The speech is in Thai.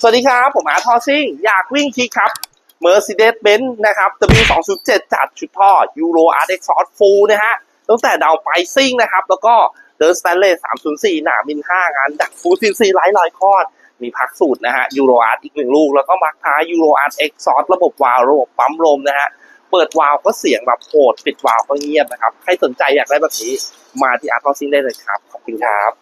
สวัสดีครับ ผมอาร์ทอซิ่ง อยากวิ่งคิกครับ Mercedes-Benz นะครับ W207 จัดชุดท่อ Euro R X Exhaust Full นะฮะ ตั้งแต่ดาวไปซิ่งนะครับ แล้วก็เดินสแตนเลส304 หนามิน 5 งาน ดักฟูซินซีไลท์ลอยคอด มีพักสูตรนะฮะ Euro Art อีกหนึ่งลูก แล้วก็มักท้าย Euro Art X Exhaust ระบบวาล์วระบบปั๊มลมนะฮะ เปิดวาล์วก็เสียงแบบโหด ปิดวาล์วก็เงียบนะครับ ใครสนใจอยากได้แบบนี้ มาที่อาร์ทอซิ่งได้เลยครับ ขอบคุณครับ